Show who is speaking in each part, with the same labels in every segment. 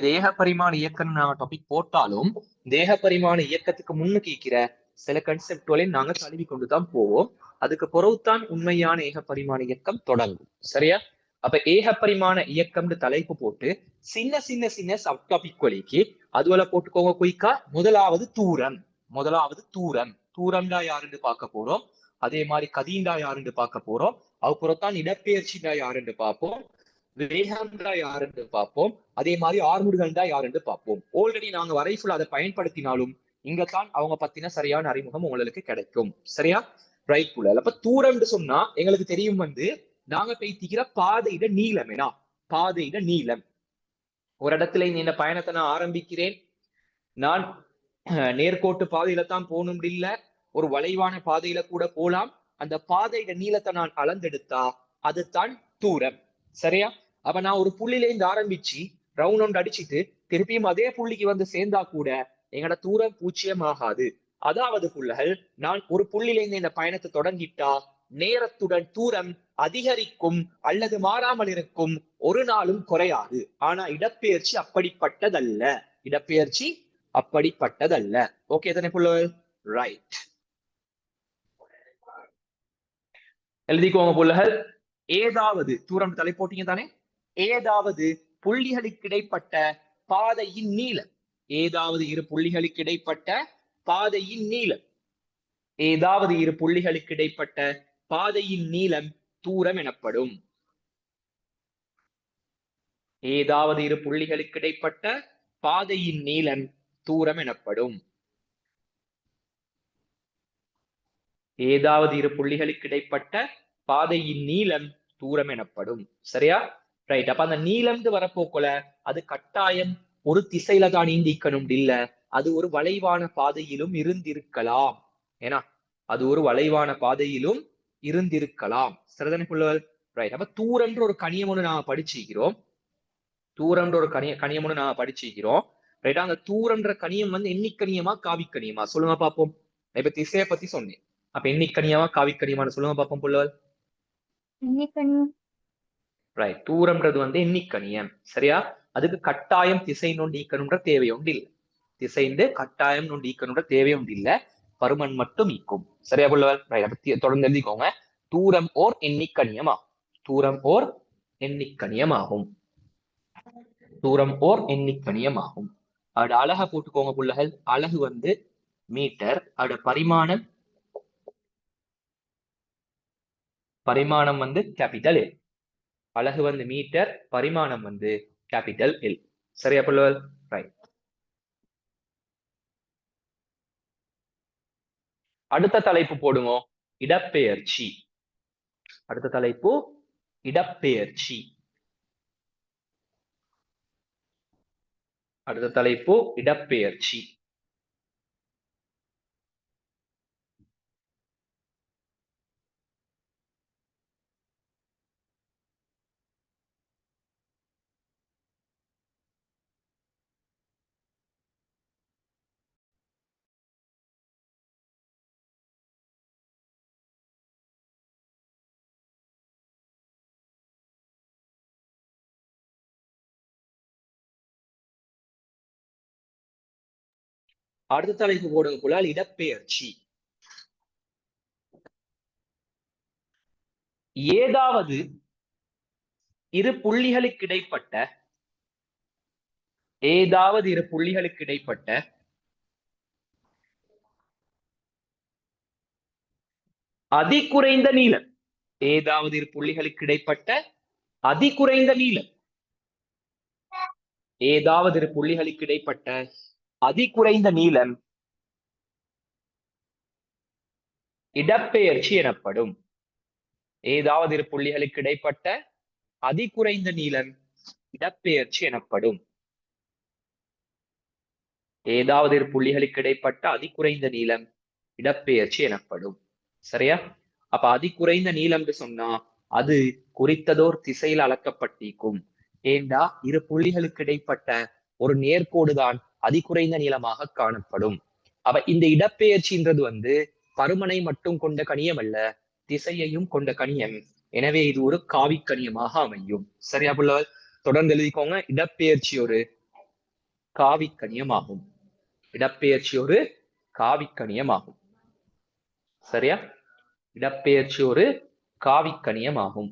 Speaker 1: தேக பரிமாண இயக்கம் நாங்க டாபிக் போட்டாலும் தேக பரிமாண இயக்கத்துக்கு முன்னுக்கு இருக்கிற சில கன்செப்டுகளையும் நாங்க தழுவி கொண்டுதான் போவோம். அதுக்கு பிறகுதான் உண்மையான ஏக பரிமாண இயக்கம் தொடங்கும். சரியா? அப்ப ஏக பரிமாண இயக்கம்னு தலைப்பு போட்டு சின்ன சின்ன சின்ன சப் டாபிக் வழிக்கு அதுவல போட்டுக்கோங்க குயிக்கா. முதலாவது தூரம். முதலாவது தூரம். தூரம்டா யாருன்னு பார்க்க போறோம். அதே மாதிரி கதீண்டா யாருன்னு பார்க்க போறோம். அப்புறத்தான் இடப்பெயர்ச்சிடா யாருன்னு பார்ப்போம். வேகம்டா யாருன்னு பார்ப்போம். அதே மாதிரி ஆர்முடுகள்டா என்று பார்ப்போம். ஆல்ரெடி நாங்க வரைஃபுல் அதை பயன்படுத்தினாலும் இங்கத்தான் அவங்க பத்தின சரியான அறிமுகம் உங்களுக்கு கிடைக்கும். சரியா? ரைட் புலல் அப்ப தூரம்னு சொன்னா எங்களுக்கு தெரியும் வந்து நாங்க பேத்திக்கிற பாதையிட நீளம் ஏனா பாதையிட நீளம். ஒரு இடத்துல இந்த பயணத்தை நான் ஆரம்பிக்கிறேன். நான் அஹ், நேர்கோட்டு பாதையில தான் போகணும் இல்ல. ஒரு வளைவான பாதையில கூட போலாம். அந்த பாதையிட நீளத்தை நான் அளந்தெடுத்தா அதுதான் தூரம். சரியா? அப்ப நான் ஒரு புள்ளில இருந்து ஆரம்பிச்சு ரவுண்ட் ரவுண்ட் அடிச்சிட்டு திருப்பியும் அதே புள்ளிக்கு வந்து சேர்ந்தா கூட எங்களோட தூரம் பூச்சியம் ஆகாது அதாவது புள்ளகள் நான் ஒரு புள்ளியிலிருந்து இந்த பயணத்தை தொடங்கிட்டா நேரத்துடன் தூரம் அதிகரிக்கும் அல்லது மாறாமல் இருக்கும். ஒரு நாளும் குறையாது. ஆனா இடப்பெயர்ச்சி அப்படிப்பட்டதல்ல. இடப்பெயர்ச்சி அப்படிப்பட்டதல்ல. ஓகே தானே புள்ளகள்? ரைட் எழுதிக்கோங்க புள்ளகள். ஏதாவது தூரம் தலை போட்டீங்க தானே? ஏதாவது புள்ளிகளுக்கு இடைப்பட்ட பாதையின் நீளம். ஏதாவது இரு புள்ளிகளுக்கு இடைப்பட்ட பாதையின் நீளம். ஏதாவது இரு புள்ளிகளுக்கு இடைப்பட்ட பாதையின் நீளம் தூரம் எனப்படும். ஏதாவது இரு புள்ளிகளுக்கு இடைப்பட்ட பாதையின் நீளம் தூரம் எனப்படும். ஏதாவது இரு புள்ளிகளுக்கு இடைப்பட்ட பாதையின் நீளம் தூரம் எனப்படும். சரியா? ரைட் அப்ப அந்த நீளம்னு வரப்போக்குல அது கட்டாயம் ஒரு திசையில தான் நீந்திக்கணும் இல்ல. அது ஒரு வளைவான பாதையிலும் இருந்திருக்கலாம். ஏன்னா அது ஒரு வளைவான பாதையிலும் இருந்திருக்கலாம். சரிதானே புள்ளவல் ரைட் அப்ப தூரம்ன்ற ஒரு கணியம் ஒண்ணு நாம படிச்சுக்கிறோம் தூரம்ன்ற ஒரு கனிய கனியம் ஒண்ணு நாம படிச்சுக்கிறோம் ரைட்டா அந்த தூரம்ன்ற கணியம் வந்து எண்ணிக்கணியமா காவிக்கணியமா சொல்லுங்க பாப்போம். இப்ப திசையை பத்தி சொன்னேன். அப்ப எண்ணிக்கணியமா காவிக்கணியமான்னு சொல்லுங்க பாப்போம்
Speaker 2: புள்ளவர்
Speaker 1: ரைட் தூரம்ன்றது வந்து எண்ணிக்கணியம். சரியா? அதுக்கு கட்டாயம் திசை நோண்டி ஈக்கணுன்ற தேவை ஒன்று இல்லை. திசைந்து கட்டாயம் நோண்டி ஈக்கணுன்ற தேவை ஒன்று இல்லை. பருமன் மட்டும் ஈக்கும் சரியா புள்ளவர்? ரைட் அப்ப தொடர்ந்து எழுதிக்கோங்க. தூரம் ஓர் எண்ணிக்கணியம் ஆகும் தூரம் ஓர் எண்ணிக்கணியம் ஆகும் தூரம் ஓர் எண்ணிக்கணியம் ஆகும் அதோட அழகா போட்டுக்கோங்க புள்ளகள். அழகு வந்து மீட்டர். அதோட பரிமாணம். பரிமாணம் வந்து கேபிட்டல். எல் அழகு வந்து மீட்டர் பரிமாணம் வந்து கேபிட்டல் எல் சரியா புள்ளவல்? ரைட் அடுத்த தலைப்பு போடுவோம் இடப்பெயர்ச்சி. அடுத்த தலைப்பு இடப்பெயர்ச்சி. அடுத்த தலைப்பு இடப்பெயர்ச்சி. அடுத்த தலைப்பு போடுங்க குழால் இடப்பெயர்ச்சி. ஏதாவது இரு புள்ளிகளுக்கு இடைப்பட்ட ஏதாவது இரு புள்ளிகளுக்கு இடைப்பட்ட அதிகுறைந்த நீளம் ஏதாவது இரு புள்ளிகளுக்கு இடைப்பட்ட அதிகுறைந்த நீளம் ஏதாவது இரு புள்ளிகளுக்கு இடைப்பட்ட அதிகுறைந்த நீளம் இடப்பெயர்ச்சி எனப்படும். ஏதாவது இரு புள்ளிகளுக்கு இடைப்பட்ட அதிகுறைந்த நீளம் இடப்பெயர்ச்சி எனப்படும். ஏதாவது இரு புள்ளிகளுக்கு இடைப்பட்ட அதிகுறைந்த நீளம் இடப்பெயர்ச்சி எனப்படும். சரியா? அப்ப அதிகுறைந்த நீளம்னு சொன்னா அது குறித்ததோர் திசையில் அளக்கப்பட்டிருக்கும். ஏண்டா? இரு புள்ளிகளுக்கு இடைப்பட்ட ஒரு நேர்கோடுதான் அதிகுறைந்த நீளமாக காணப்படும். அவ இந்த இடப்பெயர்ச்சின்றது வந்து பருமனை மட்டும் கொண்ட கணியம் அல்ல திசையையும் கொண்ட கணியம் எனவே இது ஒரு காவிக்கணியமாக அமையும். சரியா புள்ளவர்? தொடர்ந்து எழுதிக்கோங்க. இடப்பெயர்ச்சி ஒரு காவிக்கணியமாகும் இடப்பெயர்ச்சி ஒரு காவிக்கணியமாகும் சரியா? இடப்பெயர்ச்சி ஒரு காவிக்கணியமாகும்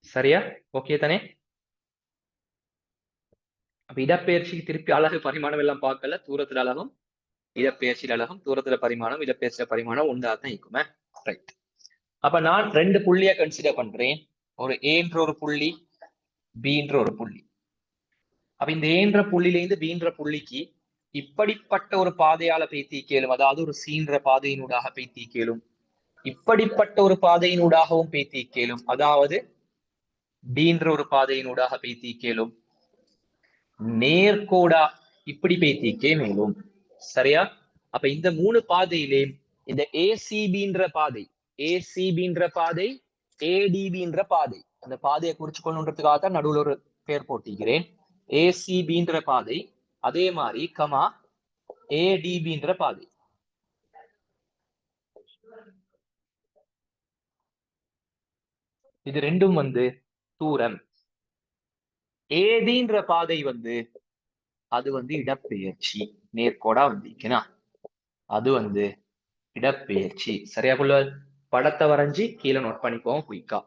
Speaker 1: சரியா? ஓகே தானே? அப்ப இடப்பெயர்ச்சிக்கு திருப்பி அழகு பரிமாணம் எல்லாம் பார்க்கல தூரத்துல அழகும் இடப்பெயர்ச்சியில் அழகும் தூரத்துல பரிமாணம் இடப்பெயர்ச்சியில பரிமாணம் ஒன்றா தான் இருக்குமே. ரைட் அப்ப நான் ரெண்டு புள்ளிய கன்சிடர் பண்றேன். ஒரு ஏன்ற ஒரு புள்ளி பீன்ற ஒரு புள்ளி. அப்ப இந்த ஏன்ற புள்ளியிலேருந்து பீன்ற புள்ளிக்கு இப்படிப்பட்ட ஒரு பாதையால பேத்தி கேளும் அதாவது ஒரு சீன்ற பாதையினூடாக பேத்தி கேளும் இப்படிப்பட்ட ஒரு பாதையினூடாகவும் பேத்தி கேளும் அதாவது டீன்ற ஒரு பாதையினூடாக பேத்தி கேளும் நேர்கோடா இப்படி பேத்திக்கே மேலும். சரியா? அப்ப இந்த மூணு பாதையிலே இந்த ஏசிபின்ற பாதை ஏசிபின்ற பாதை ஏடிபின்ற பாதை அந்த பாதையை குறிச்சு கொள்ளுன்றதுக்காக தான் நடுவுல ஒரு பேர் போட்டிக்கிறேன் ஏசிபின்ற பாதை அதே மாதிரி கமா ஏடிபின்ற பாதை. இது ரெண்டும் வந்து தூரம். ஏதின்ற பாதை வந்து அது வந்து இடப்பெயர்ச்சி. நேர்கோடா வந்திருக்குனா அது வந்து இடப்பெயர்ச்சி. சரியா புள்ள படத்தை வரைஞ்சி கீழே நோட் பண்ணிக்கோங்க குயிக்கா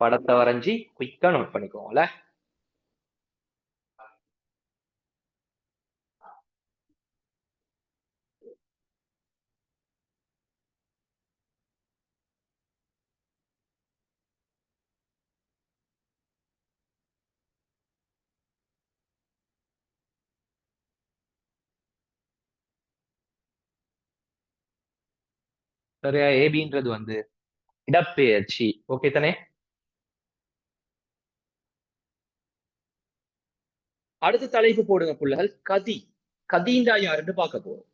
Speaker 1: படத்தை வரைஞ்சி குயிக்கா நோட் பண்ணிக்கோங்கல்ல சரியா? ஏபின்றது வந்து இடப்பெயர்ச்சி. ஓகே தானே? அடுத்த தலைப்பு போடுங்க பிள்ளைகள். கதி. கதிண்டா யாருன்னு பார்க்க போறோம்.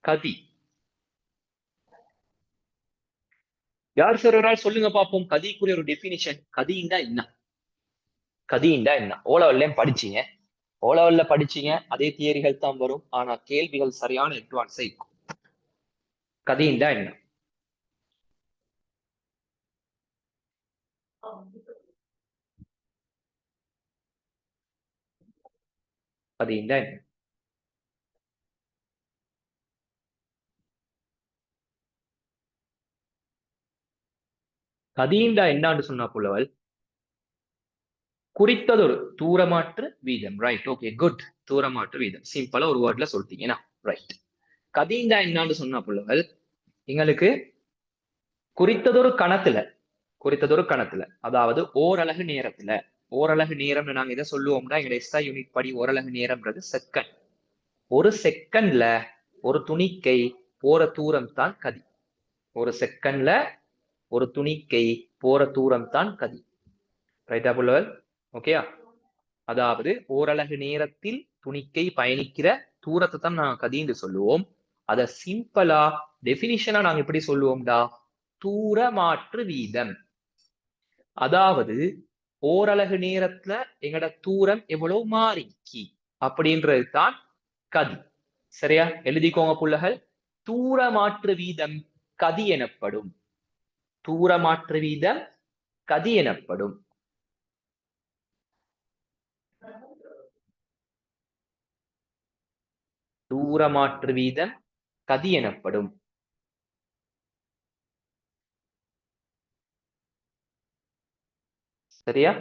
Speaker 1: கதி. யார் சார் ஒரு ஆள் சொல்லுங்க பார்ப்போம். கதிக்குரிய ஒரு டெபினிஷன் கதிண்டா என்ன? கதிண்டா என்ன? ஓலவல்லையும் படிச்சீங்க. ஓலவல்ல படிச்சீங்க. அதே தியரிகள் தான் வரும். ஆனா கேள்விகள் சரியான அட்வான்ஸா இருக்கும். கதிண்டா என்ன? தான் என்ன? கதீண்டா என்னான்னு சொன்னா புலவல் குறித்ததொரு தூரமாற்று வீதம். ரைட் ஓகே குட் தூரமாற்று வீதம். சிம்பிளா ஒரு வேர்ட்ல சொல்லிட்டீங்கன்னா ரைட் கதீந்தா என்னான்னு சொன்னா புலவல் எங்களுக்கு குறித்ததொரு கணத்துல குறித்ததொரு கணத்துல அதாவது ஓரலகு நேரத்துல ஓரலகு நேரம்னு நாங்க இதை சொல்லுவோம்னா எங்க எஸ்ஐ யூனிட் படி ஓரலகு நேரம்ன்றது செகண்ட் ஒரு செகண்ட்ல ஒரு துணிக்கை போற தூரம் தான் கதி. ஒரு செகண்ட்ல ஒரு துணிக்கை போற தூரம் தான் கதி ரைட்டா புள்ளவல் ஓகேயா அதாவது ஓரலகு நேரத்தில் துணிக்கை பயணிக்கிற தூரத்தை தான் நான் கதின்னு சொல்லுவோம். அத சிம்பிளா டெபினிஷனா நாங்க எப்படி சொல்லுவோம்டா? தூரமாற்று வீதம். அதாவது ஓரலகு நேரத்துல எங்கட தூரம் எவ்வளவு மாறிக்கி? அப்படின்றது தான் கதி. சரியா? எழுதிக்கோங்க புள்ளகள். தூரமாற்று வீதம் கதி எனப்படும். தூரமாற்று வீதம் கதி எனப்படும். தூரமாற்று வீதம் கதி எனப்படும். சரியா?